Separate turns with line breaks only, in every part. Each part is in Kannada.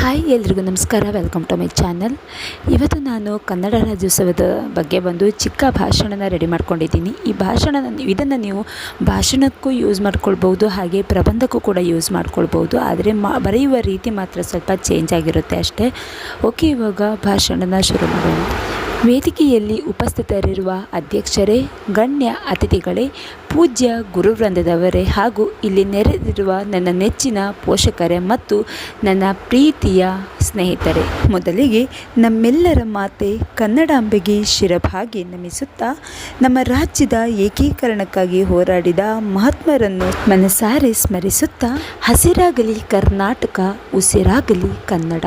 ಹಾಯ್ ಎಲ್ರಿಗೂ ನಮಸ್ಕಾರ ವೆಲ್ಕಮ್ ಟು ಮೈ ಚಾನಲ್ ಇವತ್ತು ನಾನು ಕನ್ನಡ ರಾಜ್ಯೋತ್ಸವದ ಬಗ್ಗೆ ಬಂದು ಚಿಕ್ಕ ಭಾಷಣನ ರೆಡಿ ಮಾಡ್ಕೊಂಡಿದ್ದೀನಿ. ಈ ಭಾಷಣ ಇದನ್ನು ನೀವು ಭಾಷಣಕ್ಕೂ ಯೂಸ್ ಮಾಡ್ಕೊಳ್ಬೋದು ಹಾಗೆ ಪ್ರಬಂಧಕ್ಕೂ ಕೂಡ ಯೂಸ್ ಮಾಡ್ಕೊಳ್ಬೋದು ಆದರೆ ಮಾ, ಬರೆಯುವ ರೀತಿ ಮಾತ್ರ ಸ್ವಲ್ಪ ಚೇಂಜ್ ಆಗಿರುತ್ತೆ ಅಷ್ಟೇ. ಓಕೆ ಇವಾಗ ಭಾಷಣನ ಶುರು ಮಾಡೋಣ. ವೇದಿಕೆಯಲ್ಲಿ ಉಪಸ್ಥಿತರಿರುವ ಅಧ್ಯಕ್ಷರೇ, ಗಣ್ಯ ಅತಿಥಿಗಳೇ, ಪೂಜ್ಯ ಗುರುವೃಂದದವರೇ ಹಾಗೂ ಇಲ್ಲಿ ನೆರೆದಿರುವ ನನ್ನ ನೆಚ್ಚಿನ ಪೋಷಕರೇ ಮತ್ತು ನನ್ನ ಪ್ರೀತಿಯ ಸ್ನೇಹಿತರೇ. ಮೊದಲಿಗೆ ನಮ್ಮೆಲ್ಲರ ಮಾತೆ ಕನ್ನಡಾಂಬೆಗೆ ಶಿರಭಾಗಿ ನಮಿಸುತ್ತಾ, ನಮ್ಮ ರಾಜ್ಯದ ಏಕೀಕರಣಕ್ಕಾಗಿ ಹೋರಾಡಿದ ಮಹಾತ್ಮರನ್ನು ಮನಸಾರೆ ಸ್ಮರಿಸುತ್ತಾ, ಹಸಿರಾಗಲಿ ಕರ್ನಾಟಕ, ಉಸಿರಾಗಲಿ ಕನ್ನಡ.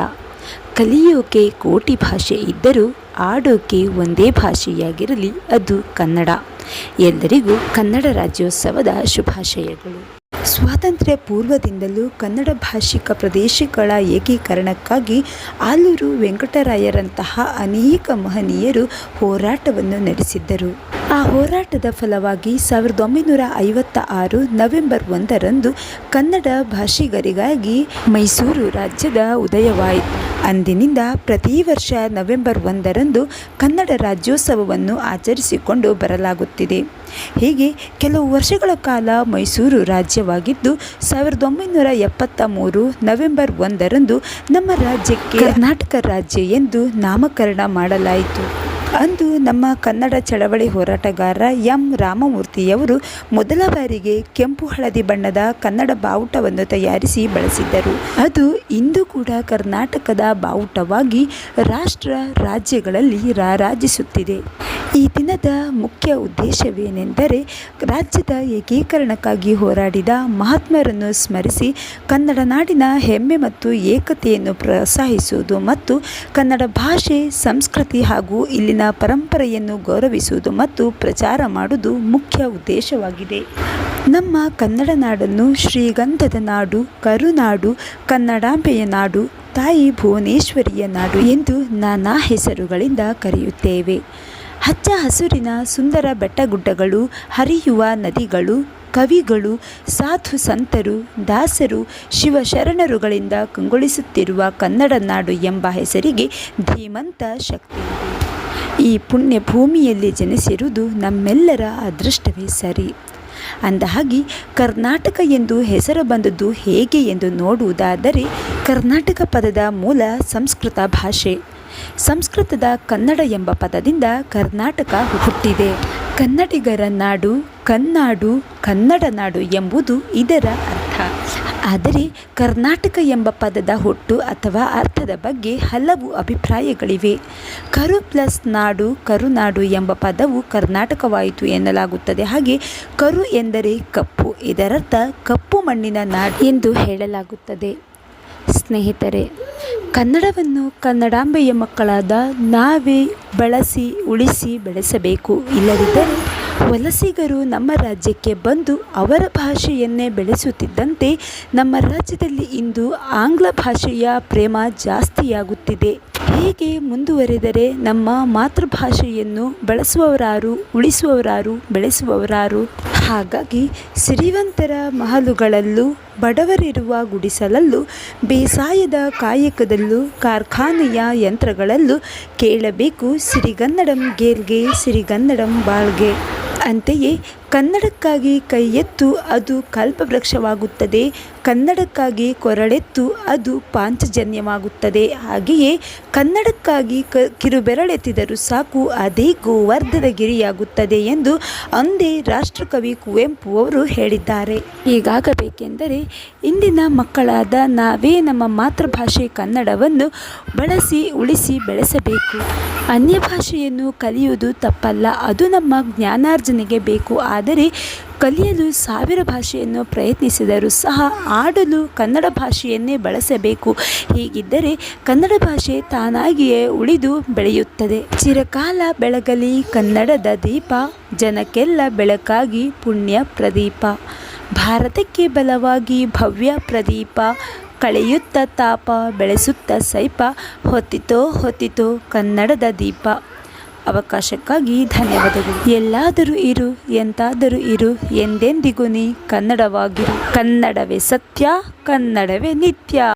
ಕಲಿಯೋಕೆ ಕೋಟಿ ಭಾಷೆ ಇದ್ದರೂ ಆಡೋಕೆ ಒಂದೇ ಭಾಷೆಯಾಗಿರಲಿ ಅದು ಕನ್ನಡ. ಎಲ್ಲರಿಗೂ ಕನ್ನಡ ರಾಜ್ಯೋತ್ಸವದ ಶುಭಾಶಯಗಳು. ಸ್ವಾತಂತ್ರ್ಯ ಪೂರ್ವದಿಂದಲೂ ಕನ್ನಡ ಭಾಷಿಕ ಪ್ರದೇಶಗಳ ಏಕೀಕರಣಕ್ಕಾಗಿ ಆಲೂರು ವೆಂಕಟರಾಯರಂತಹ ಅನೇಕ ಮಹನೀಯರು ಹೋರಾಟವನ್ನು ನಡೆಸಿದ್ದರು. ಆ ಹೋರಾಟದ ಫಲವಾಗಿ ಸಾವಿರದ ಒಂಬೈನೂರ ಐವತ್ತ ಆರು ನವೆಂಬರ್ ಒಂದರಂದು ಕನ್ನಡ ಭಾಷಿಗರಿಗಾಗಿ ಮೈಸೂರು ರಾಜ್ಯದ ಉದಯವಾಯಿತು. ಅಂದಿನಿಂದ ಪ್ರತಿ ವರ್ಷ ನವೆಂಬರ್ ಒಂದರಂದು ಕನ್ನಡ ರಾಜ್ಯೋತ್ಸವವನ್ನು ಆಚರಿಸಿಕೊಂಡು ಬರಲಾಗುತ್ತಿದೆ. ಹೀಗೆ ಕೆಲವು ವರ್ಷಗಳ ಕಾಲ ಮೈಸೂರು ರಾಜ್ಯವಾಗಿದ್ದು ಸಾವಿರದ ಒಂಬೈನೂರ ಎಪ್ಪತ್ತ ಮೂರು ನವೆಂಬರ್ ಒಂದರಂದು ನಮ್ಮ ರಾಜ್ಯಕ್ಕೆ ಕರ್ನಾಟಕ ರಾಜ್ಯ ಎಂದು ನಾಮಕರಣ ಮಾಡಲಾಯಿತು. ಅಂದು ನಮ್ಮ ಕನ್ನಡ ಚಳವಳಿ ಹೋರಾಟಗಾರ ಎಂ. ರಾಮಮೂರ್ತಿಯವರು ಮೊದಲ ಬಾರಿಗೆ ಕೆಂಪು ಹಳದಿ ಬಣ್ಣದ ಕನ್ನಡ ಬಾವುಟವನ್ನು ತಯಾರಿಸಿ ಬಳಸಿದ್ದರು. ಅದು ಇಂದು ಕೂಡ ಕರ್ನಾಟಕದ ಬಾವುಟವಾಗಿ ರಾಷ್ಟ್ರ ರಾಜ್ಯಗಳಲ್ಲಿ ರಾರಾಜಿಸುತ್ತಿದೆ. ಈ ದಿನದ ಮುಖ್ಯ ಉದ್ದೇಶವೇನೆಂದರೆ ರಾಜ್ಯದ ಏಕೀಕರಣಕ್ಕಾಗಿ ಹೋರಾಡಿದ ಮಹಾತ್ಮರನ್ನು ಸ್ಮರಿಸಿ ಕನ್ನಡ ನಾಡಿನ ಹೆಮ್ಮೆ ಮತ್ತು ಏಕತೆಯನ್ನು ಪ್ರೋತ್ಸಾಹಿಸುವುದು ಮತ್ತು ಕನ್ನಡ ಭಾಷೆ, ಸಂಸ್ಕೃತಿ ಹಾಗೂ ಇಲ್ಲಿನ ಪರಂಪರೆಯನ್ನು ಗೌರವಿಸುವುದು ಮತ್ತು ಪ್ರಚಾರ ಮಾಡುವುದು ಮುಖ್ಯ ಉದ್ದೇಶವಾಗಿದೆ. ನಮ್ಮ ಕನ್ನಡ ನಾಡನ್ನು ಶ್ರೀಗಂಧದ ನಾಡು, ಕರುನಾಡು, ಕನ್ನಡಾಂಬೆಯ ನಾಡು, ತಾಯಿ ಭುವನೇಶ್ವರಿಯ ನಾಡು ಎಂದು ನಾನಾ ಹೆಸರುಗಳಿಂದ ಕರೆಯುತ್ತೇವೆ. ಹಚ್ಚ ಹಸುರಿನ ಸುಂದರ ಬೆಟ್ಟಗುಡ್ಡಗಳು, ಹರಿಯುವ ನದಿಗಳು, ಕವಿಗಳು, ಸಾಧು ಸಂತರು, ದಾಸರು, ಶಿವಶರಣರುಗಳಿಂದ ಕಂಗೊಳಿಸುತ್ತಿರುವ ಕನ್ನಡ ನಾಡು ಎಂಬ ಹೆಸರಿಗೆ ಧೀಮಂತ ಶಕ್ತಿ ಈ ಪುಣ್ಯ ಭೂಮಿಯಲ್ಲಿ ಜನಿಸಿರುವುದು ನಮ್ಮೆಲ್ಲರ ಅದೃಷ್ಟವೇ ಸರಿ. ಅಂದಹಾಗೆ ಕರ್ನಾಟಕ ಎಂದು ಹೆಸರು ಬಂದದ್ದು ಹೇಗೆ ಎಂದು ನೋಡುವುದಾದರೆ ಕರ್ನಾಟಕ ಪದದ ಮೂಲ ಸಂಸ್ಕೃತ ಭಾಷೆ. ಸಂಸ್ಕೃತದ ಕನ್ನಡ ಎಂಬ ಪದದಿಂದ ಕರ್ನಾಟಕ ಹುಟ್ಟಿದೆ. ಕನ್ನಡಿಗರ ನಾಡು ಕನ್ನಾಡು ಕನ್ನಡ ನಾಡು ಎಂಬುದು ಇದರ ಆದರೆ ಕರ್ನಾಟಕ ಎಂಬ ಪದದ ಹುಟ್ಟು ಅಥವಾ ಅರ್ಥದ ಬಗ್ಗೆ ಹಲವು ಅಭಿಪ್ರಾಯಗಳಿವೆ. ಕರು ಪ್ಲಸ್ ನಾಡು ಕರುನಾಡು ಎಂಬ ಪದವು ಕರ್ನಾಟಕವಾಯಿತು ಎನ್ನಲಾಗುತ್ತದೆ. ಹಾಗೆ ಕರು ಎಂದರೆ ಕಪ್ಪು, ಇದರರ್ಥ ಕಪ್ಪು ಮಣ್ಣಿನ ನಾಡು ಎಂದು ಹೇಳಲಾಗುತ್ತದೆ. ಸ್ನೇಹಿತರೆ, ಕನ್ನಡವನ್ನು ಕನ್ನಡಾಂಬೆಯ ಮಕ್ಕಳಾದ ನಾವೇ ಬಳಸಿ, ಉಳಿಸಿ ಬೆಳೆಸಬೇಕು. ಇಲ್ಲದಿದ್ದರೆ ವಲಸಿಗರು ನಮ್ಮ ರಾಜ್ಯಕ್ಕೆ ಬಂದು ಅವರ ಭಾಷೆಯನ್ನೇ ಬೆಳೆಸುತ್ತಿದ್ದಂತೆ ನಮ್ಮ ರಾಜ್ಯದಲ್ಲಿ ಇಂದು ಆಂಗ್ಲ ಭಾಷೆಯ ಪ್ರೇಮ ಜಾಸ್ತಿಯಾಗುತ್ತಿದೆ. ಹೀಗೆ ಮುಂದುವರೆದರೆ ನಮ್ಮ ಮಾತೃಭಾಷೆಯನ್ನು ಬಳಸುವವರಾರು, ಉಳಿಸುವವರಾರು, ಬೆಳೆಸುವವರಾರು. ಹಾಗಾಗಿ ಸಿರಿವಂತರ ಮಹಲುಗಳಲ್ಲೂ, ಬಡವರಿರುವ ಗುಡಿಸಲಲ್ಲೂ, ಬೇಸಾಯದ ಕಾಯಕದಲ್ಲೂ, ಕಾರ್ಖಾನೆಯ ಯಂತ್ರಗಳಲ್ಲೂ ಕೇಳಬೇಕು ಸಿರಿಗನ್ನಡಂ ಗೇಲ್ಗೆ ಸಿರಿಗನ್ನಡಂ ಬಾಳ್ಗೆ. ಅಂತೆಯೇ ಕನ್ನಡಕ್ಕಾಗಿ ಕೈ ಎತ್ತು ಅದು ಕಲ್ಪವೃಕ್ಷವಾಗುತ್ತದೆ, ಕನ್ನಡಕ್ಕಾಗಿ ಕೊರಳೆತ್ತು ಅದು ಪಾಂಚಜನ್ಯವಾಗುತ್ತದೆ. ಹಾಗೆಯೇ ಕನ್ನಡಕ್ಕಾಗಿ ಕ ಕಿರುಬೆರಳೆತ್ತಿದರೂ ಸಾಕು ಅದೇ ಗೋವರ್ಧದ ಗಿರಿಯಾಗುತ್ತದೆ ಎಂದು ಅಂದೇ ರಾಷ್ಟ್ರಕವಿ ಕುವೆಂಪು ಅವರು ಹೇಳಿದ್ದಾರೆ. ಹೀಗಾಗಬೇಕೆಂದರೆ ಇಂದಿನ ಮಕ್ಕಳಾದ ನಾವೇ ನಮ್ಮ ಮಾತೃಭಾಷೆ ಕನ್ನಡವನ್ನು ಬಳಸಿ ಉಳಿಸಿ ಬೆಳೆಸಬೇಕು. ಅನ್ಯ ಭಾಷೆಯನ್ನು ಕಲಿಯುವುದು ತಪ್ಪಲ್ಲ. ಅದು ನಮ್ಮ ಜ್ಞಾನಾರ್ಜನೆಗೆ ಬೇಕು. ಆದರೆ ಕಲಿಯಲು ಸಾವಿರ ಭಾಷೆಯನ್ನು ಪ್ರಯತ್ನಿಸಿದರೂ ಸಹ ಆಡಲು ಕನ್ನಡ ಭಾಷೆಯನ್ನೇ ಬಳಸಬೇಕು. ಹೀಗಿದ್ದರೆ ಕನ್ನಡ ಭಾಷೆ ತಾನಾಗಿಯೇ ಉಳಿದು ಬೆಳೆಯುತ್ತದೆ. ಚಿರಕಾಲ ಬೆಳಗಲಿ ಕನ್ನಡದ ದೀಪ, ಜನಕ್ಕೆಲ್ಲ ಬೆಳಕಾಗಿ ಪುಣ್ಯ ಪ್ರದೀಪ. ಭಾರತಕ್ಕೆ ಬಲವಾಗಿ ಭವ್ಯ ಪ್ರದೀಪ. ಕಳೆಯುತ್ತ ತಾಪ, ಬೆಳೆಸುತ್ತ ಸೈಪ, ಹೊತ್ತಿತೋ ಹೊತ್ತಿತೋ ಕನ್ನಡದ ದೀಪ. ಅವಕಾಶಕ್ಕಾಗಿ ಧನ್ಯವಾದಗಳು. ಎಲ್ಲಾದರೂ ಇರು, ಎಂತಾದರೂ ಇರು, ಎಂದೆಂದಿಗೂ ನೀ ಕನ್ನಡವಾಗಿರು. ಕನ್ನಡವೇ ಸತ್ಯ, ಕನ್ನಡವೇ ನಿತ್ಯ.